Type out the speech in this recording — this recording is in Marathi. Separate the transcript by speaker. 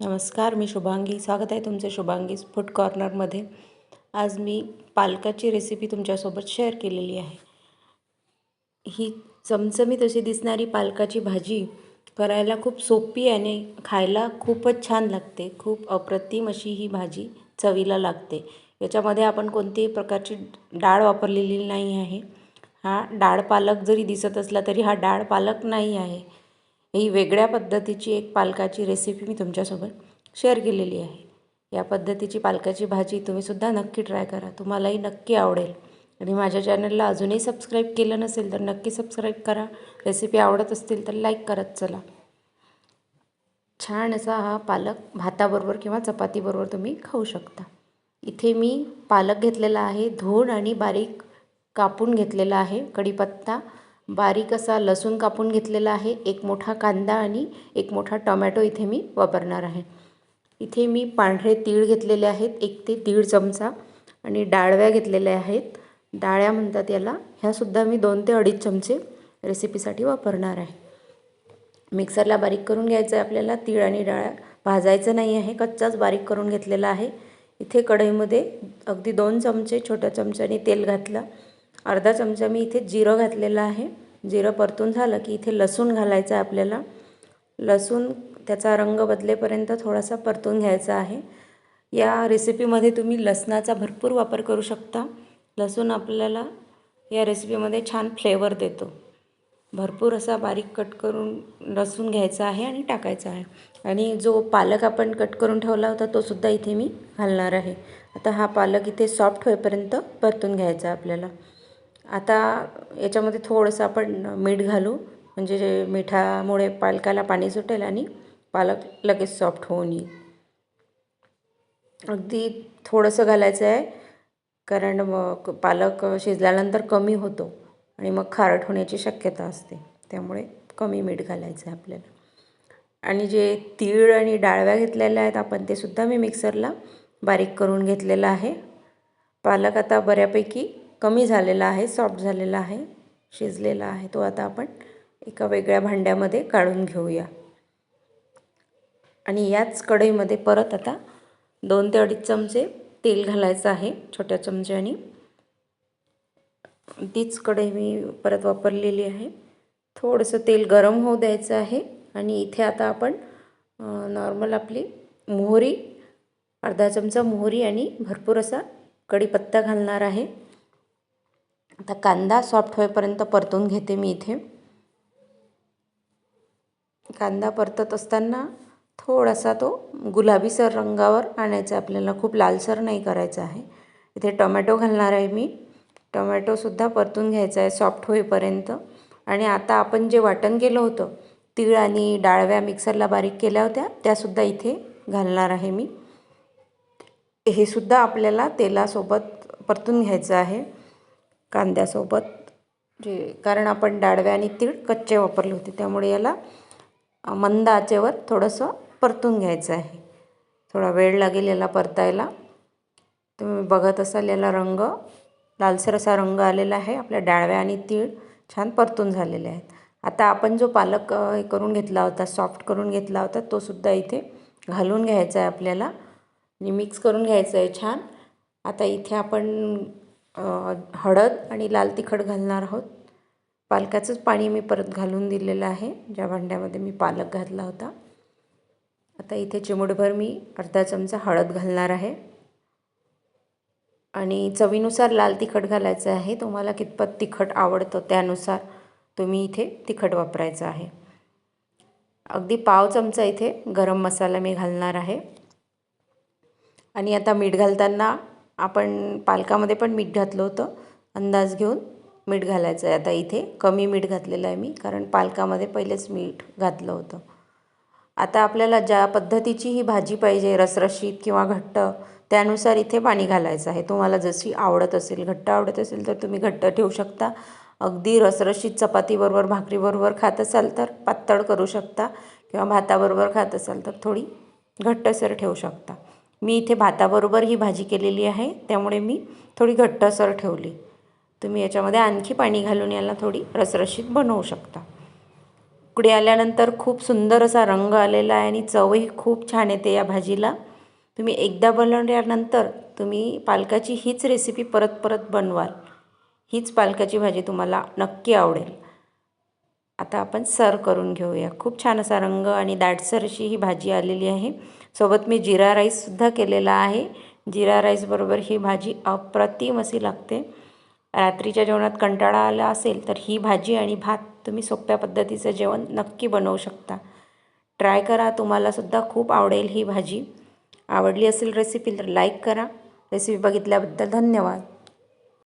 Speaker 1: नमस्कार मी शुभांगी. स्वागत आहे तुमचे शुभांगी फूड कॉर्नरमध्ये. आज मी पालकाची रेसिपी तुमच्यासोबत शेअर केलेली आहे. ही चमचमीत अशी दिसणारी पालकाची भाजी करायला खूप सोपी आणि खायला खूपच छान लागते. खूप अप्रतिम अशी ही भाजी चवीला लागते. याच्यामध्ये आपण कोणतीही प्रकारची डाळ वापरलेली नाही आहे. हा डाळ पालक जरी दिसत असला तरी हा डाळ पालक नाही आहे. ही वेगळ्या पद्धतीची एक पालकाची रेसिपी मी तुमच्यासोबत शेअर केलेली आहे. या पद्धतीची पालकाची भाजी तुम्हीसुद्धा नक्की ट्राय करा. तुम्हालाही नक्की आवडेल. आणि माझ्या चॅनलला अजूनही सबस्क्राईब केलं नसेल तर नक्की सबस्क्राईब करा. रेसिपी आवडत असतील तर लाईक करत चला. छान असा हा पालक भाताबरोबर किंवा चपातीबरोबर तुम्ही खाऊ शकता. इथे मी पालक घेतलेला आहे धुवून आणि बारीक कापून घेतलेला आहे कढीपत्ता बारीक असा लसूण कापून घेतलेला आहे. एक मोठा कांदा आणि एक मोठा टोमॅटो इथे मी वापरणार आहे. इथे मी पांढरे तीळ घेतलेले आहेत. एक ते दीड चमचा आणि डाळव्या घेतलेल्या आहेत. डाळ्या म्हणतात याला. ह्यासुद्धा मी दोन ते अडीच चमचे रेसिपीसाठी वापरणार आहे. मिक्सरला बारीक करून घ्यायचं आहे आपल्याला. तीळ आणि डाळ्या भाजायचं नाही आहे. कच्चाच बारीक करून घेतलेला आहे. इथे कढईमध्ये अगदी दोन चमचे छोट्या चमच्याने तेल घातलं. अर्धा चमचा मी इथे जिरं घातलेलं आहे. जिरं परतून झालं की इथे लसूण घालायचं आहे आपल्याला. लसूण त्याचा रंग बदलेपर्यंत थोडासा परतून घ्यायचा आहे. या रेसिपीमध्ये तुम्ही लसणाचा भरपूर वापर करू शकता. लसूण आपल्याला या रेसिपीमध्ये छान फ्लेवर देतो. भरपूर असा बारीक कट करून लसूण घ्यायचा आहे आणि टाकायचा आहे. आणि जो पालक आपण कट करून ठेवला होता तो सुद्धा इथे मी घालणार आहे. आता हा पालक इथे सॉफ्ट होईपर्यंत परतून घ्यायचा आपल्याला. आता याच्यामध्ये थोडंसं आपण मीठ घालू. म्हणजे जे मिठामुळे पालकाला पाणी सुटेल आणि पालक लगेच सॉफ्ट होऊन येईल. अगदी थोडंसं घालायचं आहे. कारण मग पालक शिजल्यानंतर कमी होतो. आणि मग खारट होण्याची शक्यता असते. त्यामुळे कमी मीठ घालायचं आहे आपल्याला. आणि जे तीळ आणि डाळव्या घेतलेल्या आहेत आपण ते सुद्धा मी मिक्सरला बारीक करून घेतलेलं आहे. पालक आता बऱ्यापैकी कमी झालेला आहे सॉफ्ट झालेला आहे शिजलेला आहे. तो आता आपण एका वेगळ्या भांड्यामध्ये काढून घेऊया. आणि याच कढईमध्ये परत आता दोन ते अडीच चमचे तेल घालायचं आहे छोट्या चमच्याने. तीच कढई मी परत वापरलेली आहे. थोडंसं तेल गरम होऊ द्यायचं आहे आणि इथे आता आपण नॉर्मल आपली मोहरी अर्धा चमचा मोहरी आणि भरपूर असा कढीपत्ता घालणार आहे. आता कांदा सॉफ्ट होईपर्यंत परतून घेते मी इथे. कांदा परतत असताना थोडासा तो गुलाबीसर रंगावर आणायचा आपल्याला खूप लालसर नाही करायचा आहे. इथे टोमॅटो घालणार आहे मी. टोमॅटोसुद्धा परतून घ्यायचा आहे सॉफ्ट होईपर्यंत. आणि आता आपण जे वाटण केलं होतं तीळ आणि डाळव्या मिक्सरला बारीक केल्या होत्या त्यासुद्धा इथे घालणार आहे मी. हे सुद्धा आपल्याला तेलासोबत परतून घ्यायचं आहे. कांद्यासोबत जे कारण आपण डाळव्या आणि तीळ कच्चे वापरले होते त्यामुळे याला मंद आचेवर थोडंसं परतून घ्यायचं आहे. थोडा वेळ लागेल याला परतायला. तुम्ही बघत असाल याला रंग लालसर असा रंग आलेला आहे. आपल्या डाळव्या आणि तीळ छान परतून झालेले आहेत. आता आपण जो पालक हे करून घेतला होता सॉफ्ट करून घेतला होता तो सुद्धा इथे घालून घ्यायचा आहे आपल्याला. आणि मिक्स करून घ्यायचं आहे छान. आता इथे आपण हळद आणि लाल तिखट घालणार आहोत. पालकाचंच पाणी मी परत घालून दिलेलं आहे. ज्या भांड्यामध्ये मी पालक घातला होता. आता इथे चिमूटभर मी अर्धा चमचा हळद घालणार आहे. आणि चवीनुसार लाल तिखट घालायचं आहे. तुम्हाला कितपत तिखट आवडतं त्यानुसार तुम्ही इथे तिखट वापरायचं आहे. अगदी पाव चमचा इथे गरम मसाला मी घालणार आहे. आणि आता मीठ घालताना आपण पालकामध्ये पण मीठ घातलं होतं. अंदाज घेऊन मीठ घालायचं आहे आता इथे कमी मीठ घातलेलं आहे मी कारण पालकामध्ये पहिलेच मीठ घातलं होतं. आता आपल्याला ज्या पद्धतीची ही भाजी पाहिजे रसरशीत किंवा घट्ट त्यानुसार इथे पाणी घालायचं आहे. तुम्हाला जशी आवडत असेल घट्ट आवडत असेल तर तुम्ही घट्ट ठेवू शकता. अगदी रसरशीत चपातीबरोबर भाकरीबरोबर खात असाल तर पातळ करू शकता किंवा भाताबरोबर खात असाल तर थोडी घट्टसर ठेवू शकता. मी इथे भाताबरोबर ही भाजी केलेली आहे. त्यामुळे मी थोडी घट्टसर ठेवली. तुम्ही याच्यामध्ये आणखी पाणी घालून याला थोडी रसरशीत बनवू शकता. उकडी आल्यानंतर खूप सुंदर असा रंग आलेला आहे आणि चवही खूप छान येते या भाजीला. तुम्ही एकदा बनवल्यानंतर तुम्ही पालकाची हीच रेसिपी परत परत बनवाल. हीच पालकाची भाजी तुम्हाला नक्की आवडेल. आता आपण सर्व करून घेऊया. खूप छान असा रंग आणि दाटसर अशी ही भाजी आलेली आहे. सोबत मी जिरा राईससुद्धा केलेला आहे. जिरा राईसबरोबर ही भाजी अप्रतिम अशी लागते. रात्रीच्या जेवणात कंटाळा आला असेल तर ही भाजी आणि भात तुम्ही सोप्या पद्धतीचं जेवण नक्की बनवू शकता. ट्राय करा तुम्हालासुद्धा खूप आवडेल ही भाजी. आवडली असेल रेसिपी तर लाईक करा. रेसिपी बघितल्याबद्दल धन्यवाद.